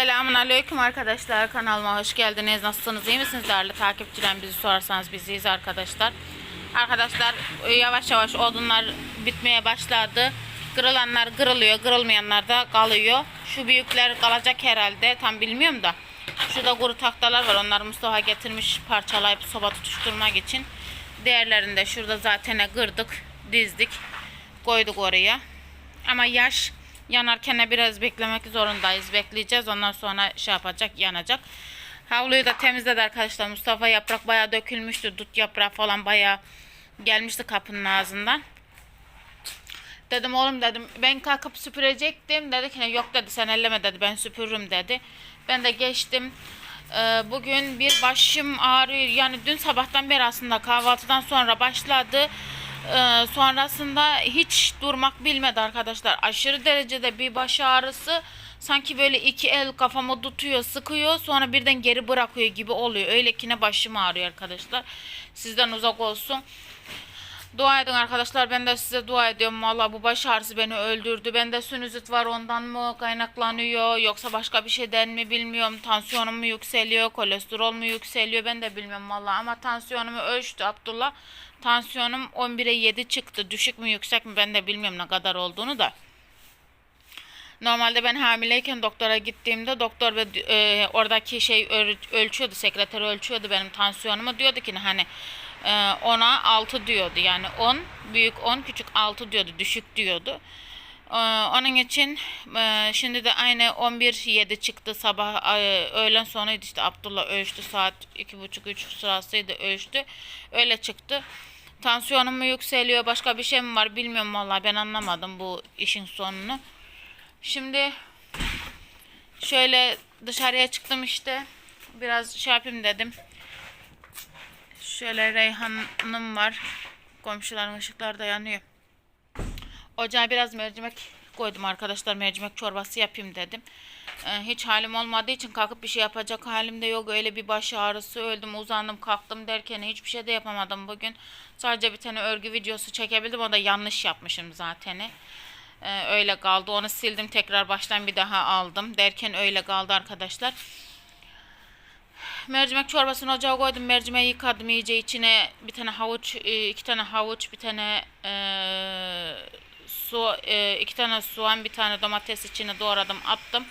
Selamun Aleyküm arkadaşlar. Kanalıma hoş geldiniz. Nasılsınız? iyi misiniz değerli takipçilerim? Bizi sorarsanız biziz arkadaşlar. Arkadaşlar yavaş yavaş odunlar bitmeye başladı. Kırılanlar kırılıyor, kırılmayanlar da kalıyor. Şu büyükler kalacak herhalde. Tam bilmiyorum da. Şurada kuru tahtalar var. Onları Mustafa getirmiş parçalayıp soba tutuşturmak için. Diğerlerini de şurada zaten kırdık, dizdik, koyduk oraya. Ama yaş yanarken biraz beklemek zorundayız. Bekleyeceğiz. Ondan sonra şey yapacak, yanacak. Havluyu da temizledi arkadaşlar. Mustafa yaprak bayağı dökülmüştü. Dut yaprağı falan bayağı gelmişti kapının ağzından. Dedim oğlum dedim ben kalkıp süpürecektim. Dedi ki yok dedi sen elleme dedi ben süpürürüm dedi. Ben de geçtim. Ee, bugün bir başım ağrıyor. Yani dün sabahtan beri aslında kahvaltıdan sonra başladı. Ee, sonrasında hiç durmak bilmedi arkadaşlar. Aşırı derecede bir baş ağrısı. Sanki böyle iki el kafamı tutuyor, sıkıyor. Sonra birden geri bırakıyor gibi oluyor. Öyle ki ne başım ağrıyor arkadaşlar. Sizden uzak olsun. Dua edin arkadaşlar. Ben de size dua ediyorum. Valla bu baş ağrısı beni öldürdü. Bende sinüzit var ondan mı kaynaklanıyor yoksa başka bir şeyden mi bilmiyorum. Tansiyonum mu yükseliyor, kolesterol mu yükseliyor ben de bilmiyorum valla. Ama tansiyonumu ölçtü Abdullah. Tansiyonum 11'e 7 çıktı. Düşük mü yüksek mi ben de bilmiyorum ne kadar olduğunu da. Normalde ben hamileyken doktora gittiğimde doktor ve e, oradaki şey öl- ölçüyordu, sekreter ölçüyordu benim tansiyonumu. Diyordu ki hani e, 10'a 6 diyordu. Yani 10 büyük 10 küçük 6 diyordu. Düşük diyordu. E, onun için e, şimdi de aynı 11.7 çıktı sabah e, öğlen sonuydu işte Abdullah ölçtü saat 2.30-3 sırasıydı ölçtü. Öyle çıktı. Tansiyonum mu yükseliyor başka bir şey mi var bilmiyorum vallahi ben anlamadım bu işin sonunu. Şimdi şöyle dışarıya çıktım işte. Biraz şey yapayım dedim. Şöyle Reyhan'ım var. Komşuların ışıklar da yanıyor. Ocağa biraz mercimek koydum arkadaşlar. Mercimek çorbası yapayım dedim. Ee, hiç halim olmadığı için kalkıp bir şey yapacak halim de yok. Öyle bir baş ağrısı öldüm uzandım kalktım derken hiçbir şey de yapamadım bugün. Sadece bir tane örgü videosu çekebildim. O da yanlış yapmışım zaten. Ee, öyle kaldı. Onu sildim tekrar baştan bir daha aldım. Derken öyle kaldı arkadaşlar. Mercimek çorbasını ocağa koydum. Mercimeği yıkadım iyice içine bir tane havuç, e, iki tane havuç, bir tane e, su, e, iki tane soğan, bir tane domates içine doğradım, attım.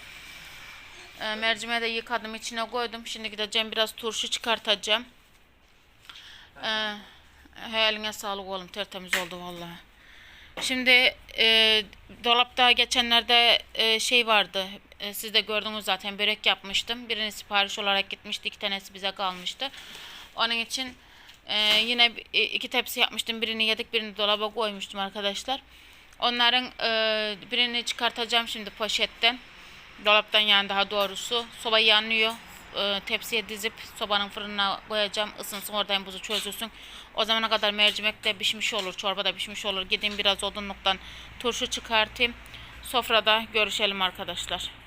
E, mercimeği de yıkadım, içine koydum. Şimdi gideceğim biraz turşu çıkartacağım. E, eline sağlık oğlum, tertemiz oldu vallahi. Şimdi e, dolapta geçenlerde e, şey vardı. E, siz de gördünüz zaten börek yapmıştım. Birini sipariş olarak gitmişti. iki tanesi bize kalmıştı. Onun için e, yine e, iki tepsi yapmıştım. Birini yedik birini dolaba koymuştum arkadaşlar. Onların e, birini çıkartacağım şimdi poşetten. Dolaptan yani daha doğrusu. Soba yanıyor. E, tepsiye dizip sobanın fırınına koyacağım. Isınsın oradan buzu çözülsün. O zamana kadar mercimek de pişmiş olur. Çorba da pişmiş olur. Gideyim biraz odunluktan turşu çıkartayım. Sofrada görüşelim arkadaşlar.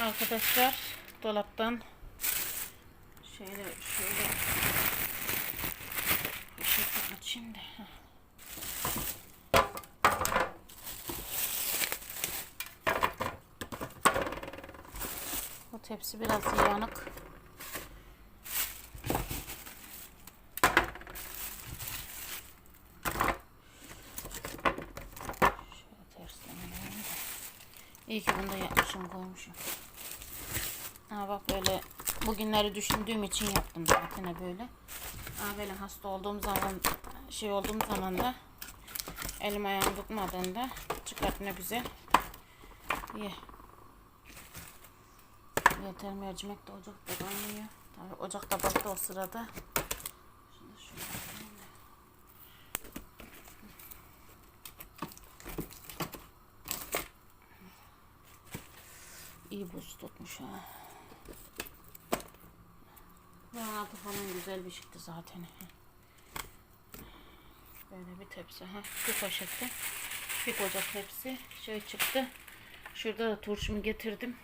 Arkadaşlar dolaptan şöyle şöyle şey açayım da. Bu tepsi biraz yanık. Şöyle tersten alayım da. İyi ki bunu da yapmışım koymuşum. Ha bak böyle bugünleri düşündüğüm için yaptım zaten böyle. Ha böyle hasta olduğum zaman şey olduğum zaman da elim ayağım tutmadığında çıkart ne güzel. Ye. Yeter mercimek de ocakta kaynıyor. Tabii ocakta baktı o sırada. Şunu da şöyle yapayım da. İyi buz tutmuş ha. Altı falan güzel bir çıktı zaten. Böyle bir tepsi. Ha, bir poşette. Bir koca tepsi. Şey çıktı. Şurada da turşumu getirdim.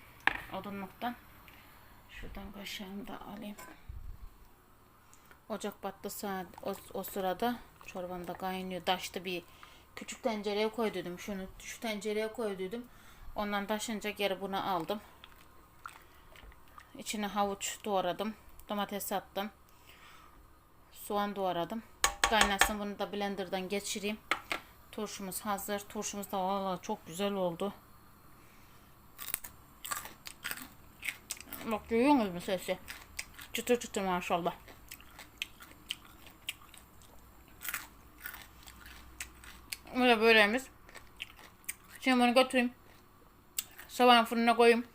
Odunluktan. Şuradan kaşığımı da alayım. Ocak battı saat o, o sırada çorban da kaynıyor. Taştı bir küçük tencereye koyduydum. Şunu şu tencereye koyduydum. Ondan taşınca geri bunu aldım. İçine havuç doğradım. Domates attım. Soğan doğradım. Kaynasın bunu da blenderdan geçireyim. Turşumuz hazır. Turşumuz da valla çok güzel oldu. Bak duyuyor musun sesi? Çıtır çıtır maşallah. Böyle böreğimiz. Şimdi bunu götüreyim. Sabahın fırına koyayım.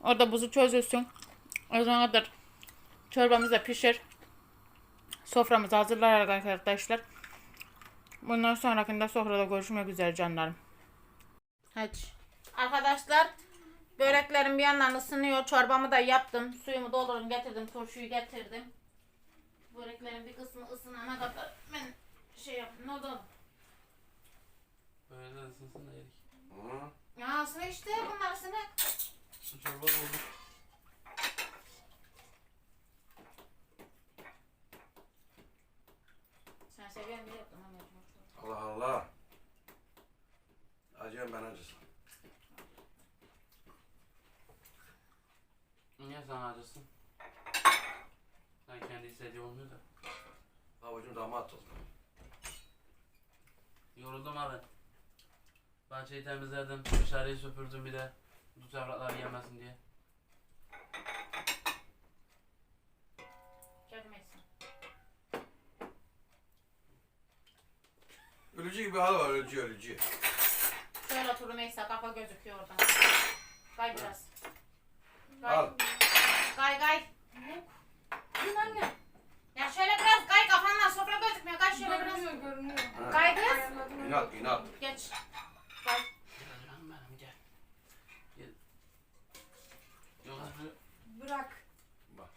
Orada buzu çözülsün. O zaman kadar çorbamız da pişir. Soframızı hazırlar arkadaşlar. Bundan sonrakinde sofrada görüşmek üzere canlarım. Hadi. Arkadaşlar böreklerim bir yandan ısınıyor. Çorbamı da yaptım. Suyumu doldurdum getirdim. Turşuyu getirdim. Böreklerin bir kısmı ısınana kadar ben şey yaptım. Ne oldu? Böyle de ısınsın da yedik. Ya ısın işte bunlar ısın. Çorba oldu. Sen seviyorsun diye yaptım ama. Allah Allah. Acıyorum ben acısın. Niye sen acısın? Sen kendi istediği olmuyor da. Avucum damat oldu. Yoruldum abi. Bahçeyi temizledim, dışarıyı süpürdüm bir de. Bu yapraklar yemesin diye. Gelmesin. Ölücü gibi hal var ölücü ölücü. Şöyle otur Rümeysa kafa gözüküyor oradan. Kay biraz. Kay. Al. Kay kay. Dur anne. Ya şöyle biraz kay kafanla sofra gözükmüyor. Kay şöyle biraz. Görünüyor görünüyor. Kay kız. İnat inat. Geç. Kay. Gel canım benim gel. Gel. Yok abi. Bırak. Bak.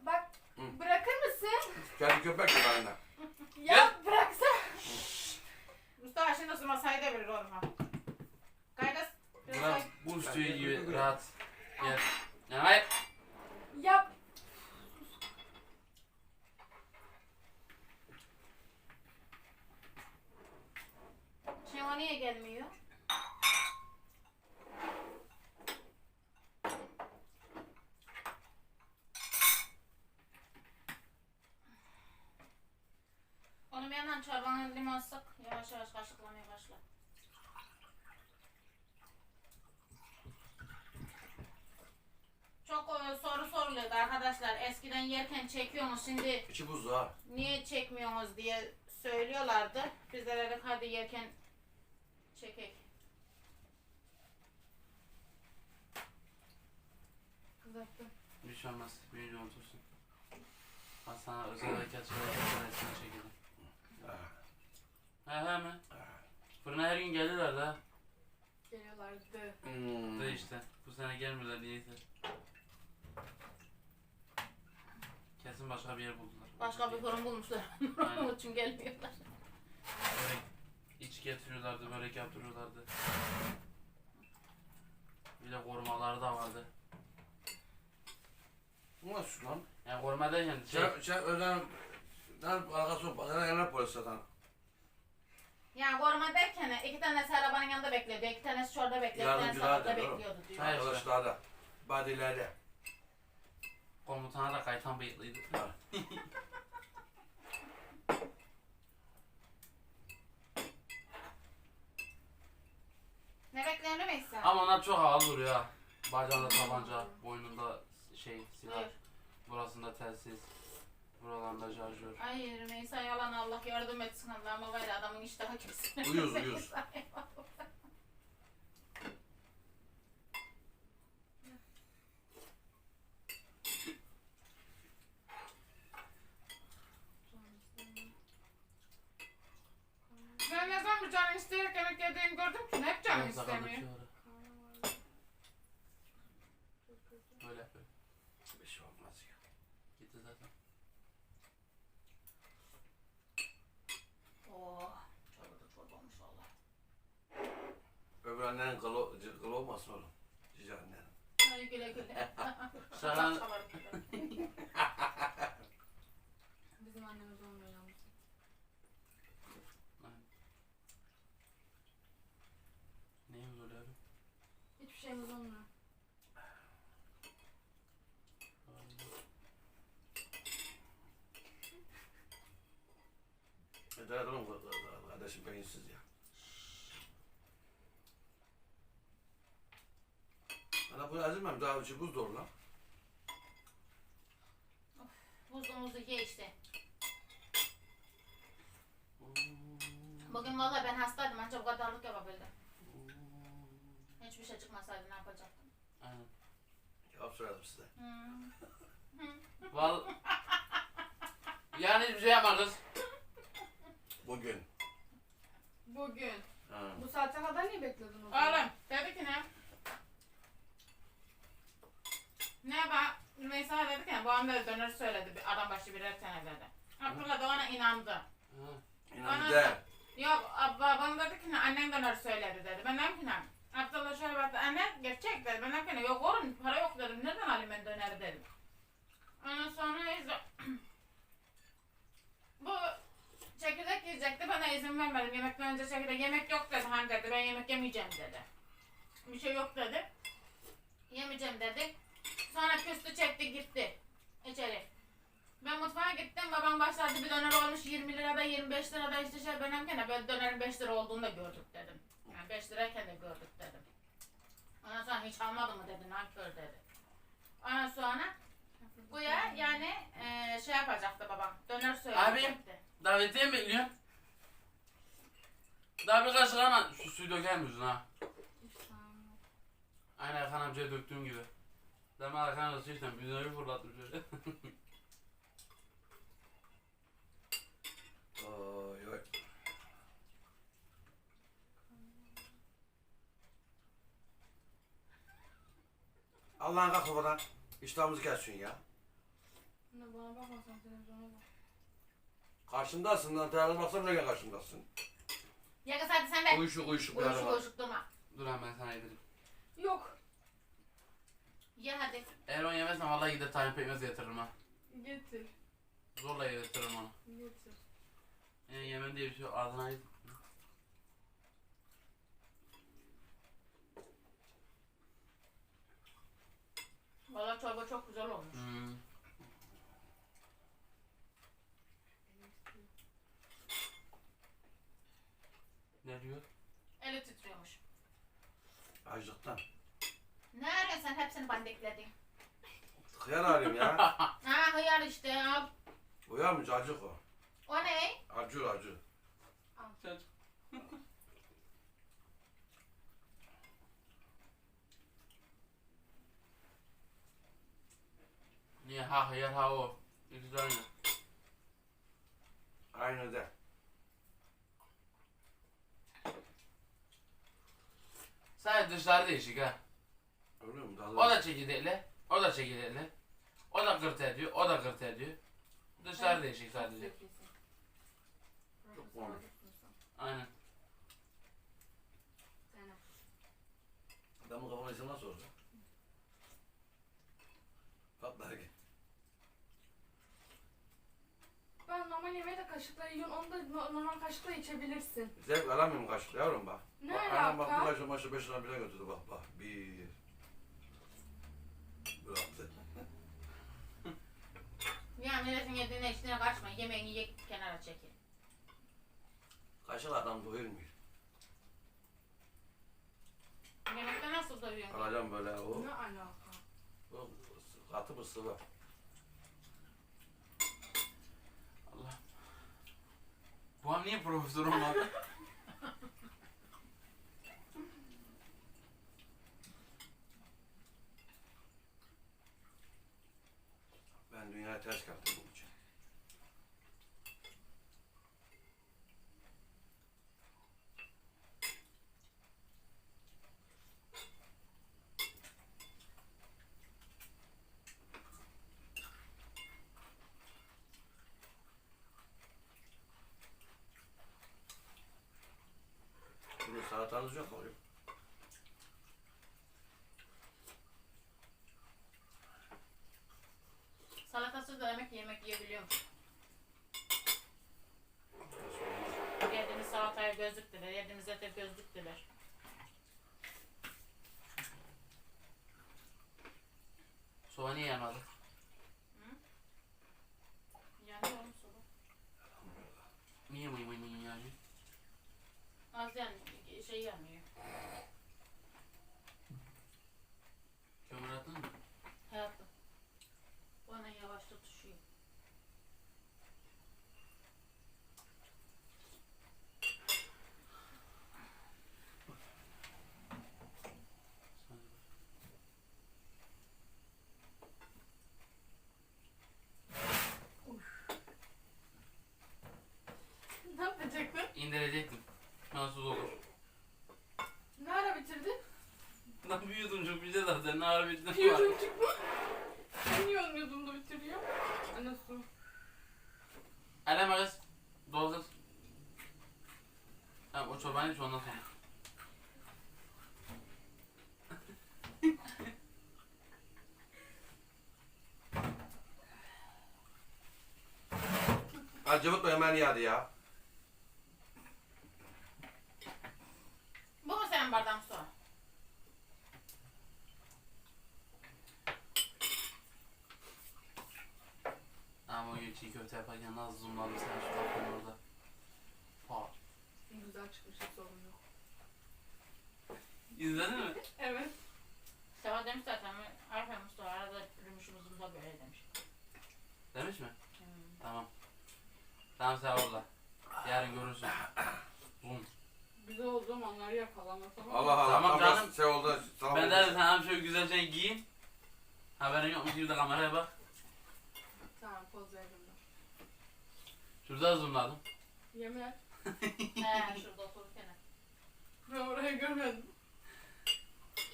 Bak. Hı. Bırakır mısın? Kendi köpek gibi anne. Ya bıraksa. Mustafa şimdi ısırma sayı da verir oğlum ha. Kay kız. Biraz Buna kay. buz tüyü gibi rahat. Gel. Ya hayır. Yap. Şimdi o niye gelmiyor? Onu bir yandan sık. Yavaş yavaş kaşıklamaya başla. Çok e, soru soruluyordu arkadaşlar. Eskiden yerken çekiyormuş. Şimdi İçi buzlu ha. niye çekmiyorsunuz diye söylüyorlardı. Biz de dedik hadi yerken çekek. Kızarttım. Bir şey olmaz. Büyüyünce unutursun. Ben sana özel hareket şöyle çekildim. Ha. He he mi? Fırına her gün gelirler de. Geliyorlar dö. Hmm. Da işte. Bu sene gelmiyorlar niyeyse. Kesin başka bir yer buldular. Başka bir fırın bulmuşlar. Aynen. Onun için gelmiyorlar. Börek iç getiriyorlardı, börek yaptırıyorlardı. Bir de korumaları da vardı. Bu nasıl lan? Yani koruma derken şey, Şey, şey özel... Ne alakası var? Bakana genel polis zaten. Yani koruma derken iki tanesi arabanın yanında bekliyordu. iki tanesi şurada bekliyordu. Bir tanesi Yardımcılar orada da, doğru. bekliyordu diyor. Hayır. Arkadaşlar da. Badilerde. komutana da kaytan bıyıklıydı. Ne bekliyorsun Rümeysa? Ama onlar çok havalı duruyor ha. Bacağında tabanca, boynunda şey silah, Buyur. burasında telsiz, buralarında şarjör. Ay Rümeysa yalan Allah yardım etsin Allah'ıma var adamın iştahı kesin. Uyuz uyuz. Ben ne zaman bir canın isteyerek yemek yediğini gördüm ki hep sakaldaki istemiyor. Öbür annenin kılı, kılı olmasın oğlum. Cici annen. Ay güle güle. Sana... Bizim annemiz olmuyor yalnız. Neyimiz öyle abi? Hiçbir şeyimiz olmuyor. Eder oğlum kardeşim beyinsiz ya. Ana bunu ezilmem daha içi buz dolu lan. Buzluğumuzu ye işte. Bugün valla ben hastaydım ancak bu kadarlık yapabildim. Hiçbir şey çıkmasaydı ne yapacaktım? Aynen. Cevap söyledim size. Hmm. Val... yani hiçbir şey yapma kız. Bugün. Bugün. Ha. Bu saate kadar niye bekledin o zaman? Oğlum dedi ki ne? Ne bak Rümeysa dedi ki bu anda döner söyledi bir adam başı birer tane dedi. Abdullah da ona inandı. Ha. İnan Bana- de. Yok ab- babam dedi ki ne annem döner söyledi dedi. Ben dedim ki ne? Abdullah şöyle baktı anne gerçek dedi. Ben dedim ki? Yok oğlum para yok dedim. Nereden alayım ben döneri dedim. Ondan sonra izle. Bu çekirdek yiyecekti bana izin vermedim. Yemekten önce çekirdek yemek yok dedi. Hani dedi ben yemek yemeyeceğim dedi. Bir şey yok dedi. Yemeyeceğim dedi. Sonra küstü çekti gitti içeri. Ben mutfağa gittim. Babam başladı bir döner olmuş 20 lirada 25 lirada işte şey benim ne böyle dönerin 5 lira olduğunu da gördük dedim. Yani 5 lirayken de gördük dedim. Ondan sonra hiç almadı mı dedi nankör dedi. Ondan sonra bu ya yani eee, şey yapacaktı babam. Döner söyleyecekti. Davetiye mi bekliyorsun? Daha bir kaşık ama şu suyu döker misin ha? Aynen Erkan amcaya döktüğüm gibi. Amca su içten yüzüne bir fırlattım şöyle. Oy oy. Allah'ın kalk kafadan. İştahımızı kessin ya. Anne bana bakmasan televizyona bak. Karşımdasın lan. Değerli baksam ne karşımdasın. Ya kız hadi sen de. Uyuşuk uyuşuk bir Uyuşuk araba. uyuşuk durma. Dur hemen ben sana yedireyim. Yok. Ye hadi. Eğer onu yemezsen vallahi gider tayin pekmez getiririm ha. Getir. Zorla yediririm onu. Getir. Yani yemen diye bir şey yok. Ağzına git. Valla çorba çok güzel olmuş. Hmm. Ne diyor? Eli titriyormuş. Açlıktan. Ne arıyorsun sen hepsini bandekledin. Hıyar arıyorum ya. Ha hıyar işte al. Uyar mı cacık o? O ne? Acur acur. Niye ha hıyar ha o. İkisi de aynı. Aynı de. Sadece dışları değişik ha. Öyle mi? Tadı O da çekirdekli. O da çekirdekli. O da kırt ediyor. O da kırt ediyor. Dışları değişik sadece. Çok komik. Aynen. Adamın kafana insan nasıl olacak? Patlar ki. Ben normal yemeği de kaşıkla yiyorum. Onu da no- normal kaşıkla içebilirsin. Zevk alamıyorum kaşık yavrum bak. Ne bak, annem bak alaka? bu kaşık maşı beş lira bile götürdü bak bak. Bir. Bıraktı. Ya milletin yediğine içtiğine kaçma. Yemeğini ye kenara çekil. Kaşık adam doyurmuyor. Yemekte nasıl doyuyorsun? Alacağım böyle o. Ne alaka? o katı bir sıvı. Allah. Bu an niye profesör olmadı? Ben dünyaya ters kalktım bunun için. Şimdi salatanız yok oluyor. Da yemek yemek olmaz? Yediğimiz salataya gözlük diler. Yediğimiz ete gözlük diler. Soğan niye yanmadı? Yani onu soru. Niye mıy mıy mıy yudumcuk bir de zaten ne ağır bir de var. Yudumcuk mu? Ben niye onun yudumda bitiriyor? Anne su. Eleme kız. Doldur. Tamam o çorbanı iç ondan sonra. Ha cıvıtma hemen yadi ya. Bu mu senin bardağın su? Ama o gün çiğ köfte yaparken nasıl zoomladım sen şu kapının orada. Ha. Güzel çıkmış hiç sorun yok. İzledin mi? Evet. Seva demiş zaten. Aferin Mustafa arada rümüşümüzün de böyle demiş. Demiş mi? Hmm. Tamam. Tamam sen orada. Yarın görürsün. Zoom. Güzel olduğum anları yakalama tamam mı? Allah Allah. Tamam tam canım. Şey oldu. Tamam. Ben de sen hem şöyle güzelce giyin. Haberin yokmuş gibi de kameraya bak. Tamam poz verdim ben. Şurada zoomladım. Yemin et. He şurada otururken. Ben orayı görmedim.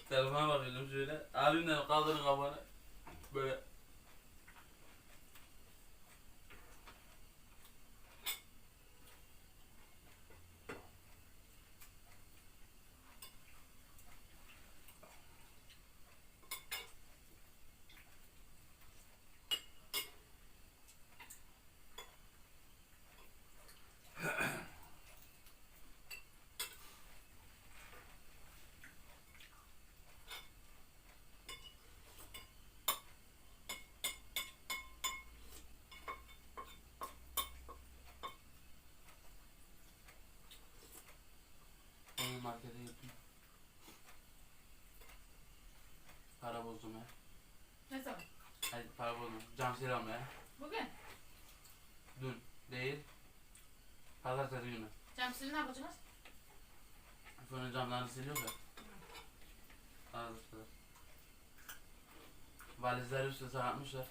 Telefona bakıyordum şöyle. Abimle kaldırın kafanı. Böyle. Onu markete gittim. Para bozdum ya. Ne zaman? Hadi para bozdum. Cam selam ya. Bugün. Dün değil. Pazartesi günü. Cemsili ne yapacağız? Fırının camlarını siliyor ya. Arada Valizleri üstüne sakatmışlar.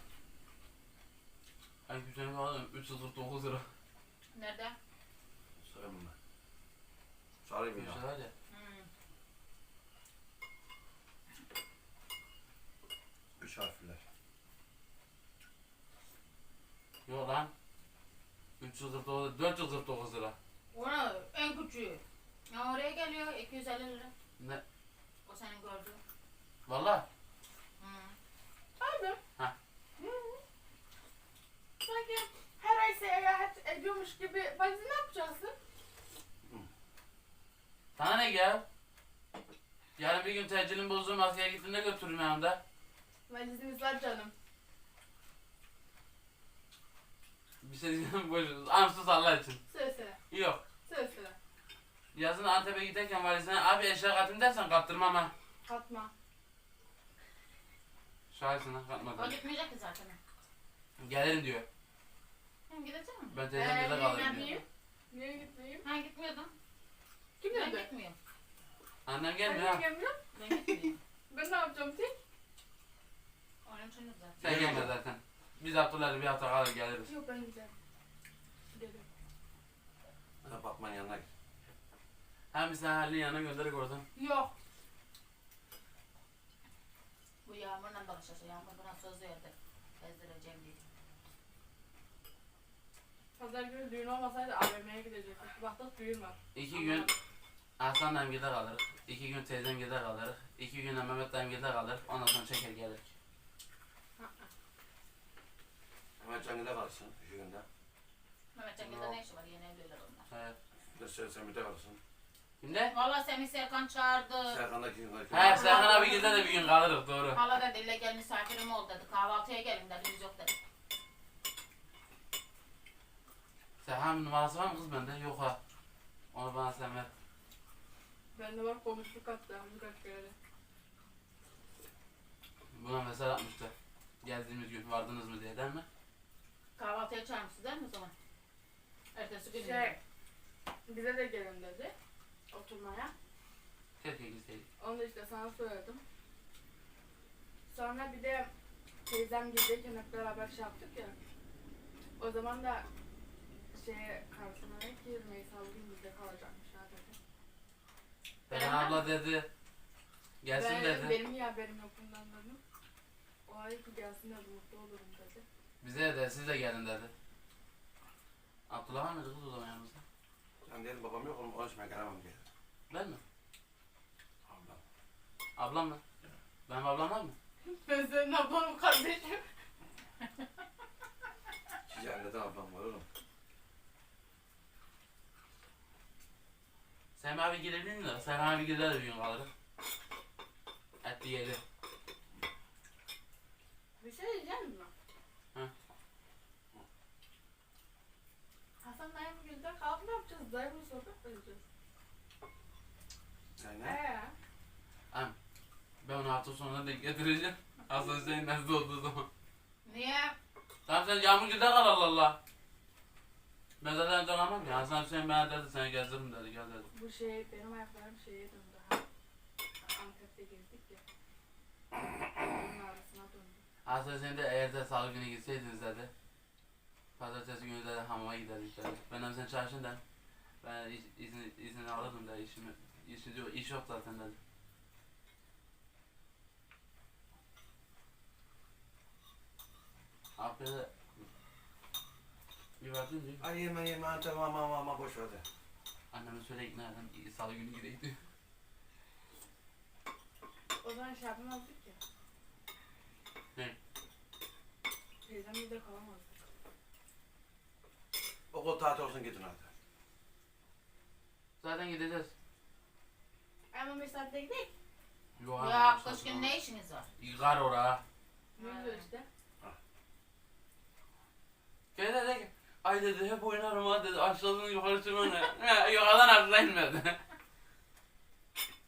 Ay güzel aldım. 349 lira. Nerede? Sarayım mı? Sarayım ya. Köşeler ya. Hmm. Üç harfler. Yok lan. 349 449 lira. Ona en küçüğü. Ya oraya geliyor 250 lira. Ne? O senin gördüğün. Valla. Hmm. Abi. Ha. Hı hı. Sanki her ay seyahat ediyormuş gibi valizi ne yapacaksın? Sana ne ya? Yarın bir gün tecilin bozduğu maskeye gittiğinde götürürüm yanımda. Valizimiz var canım. Bir şey diyeceğim boş. Amsız Allah için. Söyle söyle. Yok. Söyle söyle. Yazın Antep'e giderken valizine abi eşya katayım dersen kattırmam ha. Katma. Şahitsin ha O katmadım. gitmeyecek ki zaten. Gelirim diyor. Hem gidecek mi? Ben teyzem Ee, de kalırım diyor. Niye gitmeyeyim? Ha gitmiyordum. Kim Ben dedi? gitmiyorum. Annem gelmiyor Ben ha. gelmiyorum. Ben gitmiyorum. Ben ne yapacağım tek? Onun için zaten. Sen gelme zaten. Biz Abdullah'la bir hafta kalır geliriz. Yok ben giderim. Ha, Batman yanına git. Hem biz Halil'in yanına gönderik oradan. Yok. Bu yağmurla dolaşacak. Yağmur buna söz verdi. Ezdireceğim diye. Pazar günü düğün olmasaydı AVM'ye gidecektik. Baktık düğün var. İki gün Aslan emgide kalırız. İki gün teyzem gide kalırız. İki gün de Mehmet dayım gide kalır. Ondan sonra çeker gelir. Hemen Cengiz'e kalırsın. Şu günde. Mehmet Cengiz'de ne işi var? Yeni evliler onlar. Bir de sen Semih'te kalırsın. Kimde? Valla Semih Serkan çağırdı. Serkan'daki gün. He Serhan abi gide de bir gün kalırız doğru. Hala dedi ille gel misafirim ol dedi. Kahvaltıya gelin dedi. Biz yok dedi. Serhan numarası var mı kız bende? Yok ha. Onu bana sen ver. Bende var konuştuk hatta birkaç kere. Buna mesaj atmıştı. Geldiğimiz gün vardınız mı diye değil mi? Kahvaltıya çağırmışsın değil mi o zaman? Ertesi gün. Şey, bize de gelin dedi. Oturmaya. Keşke gitseydik. Onu da işte sana söyledim. Sonra bir de teyzem girdiyken hep beraber şey yaptık ya. O zaman da şeye karşısına ne ki Rümeysa bugün bizde kalacakmış ha dedi. Beren abla dedi. Gelsin ben, dedi. Benim niye haberim yok bundan dedim. O ay ki gelsin dedi mutlu olurum dedi. Bize de siz de gelin dedi. Abdullah var mıydı kız o zaman yanımızda? Ben dedim babam yok oğlum konuşmaya gelemem diye. Ben mi? Ablam. Ablam mı? Benim ablam var mı? Ben senin ablanım kardeşim. Anneden ablam var oğlum. Sen abi girebilir mi? Sen abi girer de bir gün kalırım. Etli yedi. Bir şey diyeceğim mi? Hı. Hasan dayım gülde mi edeceğiz? Sen ne? Eee? Ben onu hafta sonuna denk getireceğim. Aslında senin nasıl olduğu zaman. Niye? Tamam sen yağmur gide kal Allah Allah. Ben zaten dönemem ya. Hasan Hüseyin bana dedi seni gezdiririm dedi gel dedi. Bu şey benim ayaklarım şeye döndü ha. Antep'te gezdik ya. Onun arasına döndü. Hasan Hüseyin de eğer de salı günü gitseydiniz dedi. Pazartesi günü de hamama giderdik dedi. Ben hem sen çarşın da ben iz, izin, izin alırdım da işimi, işi diyor, iş yok zaten dedi. Abi de bir baktım diyor. Ay yeme yeme antep ama ama ama boş ver de. Anneme söyle ikna edin salı günü gideyim diyor. O zaman şey yapamazdık ya. Ne? Teyzemle de kalamazdık. Okul tatil olsun gidin artık. Zaten gideceğiz. Ama bir saatte gidelim. Yok, Ya günü ne işiniz var? Yıkar ora. Yürüyor işte. Dedi ki, ay dedi hep oynarım ha dedi aşağıdan yukarı çıkma ne? Yukarıdan aşağı inmedi.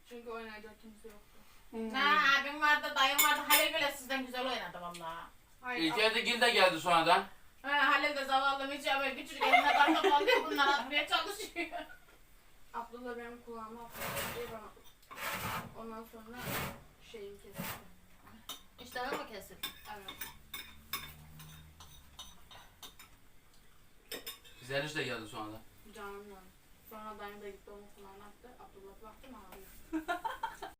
Çünkü oynayacak kimse yoktu. Ne abim vardı, dayım vardı. Halil bile sizden güzel oynadı vallahi. Hayır. İlker de Gil de geldi sonradan. Ha, Halil de zavallım hiç ya böyle küçük eline karta kalıyor bunlar atmaya çalışıyor. Abdullah benim kulağıma atladı diye bana. Ondan sonra şeyim kesildi. İşte öyle mi kesildi? Evet. Zeliş de geldi sonradan. Canım yandı. Sonra dayım da gitti onun kulağına attı. Abdullah baktım ağlıyor.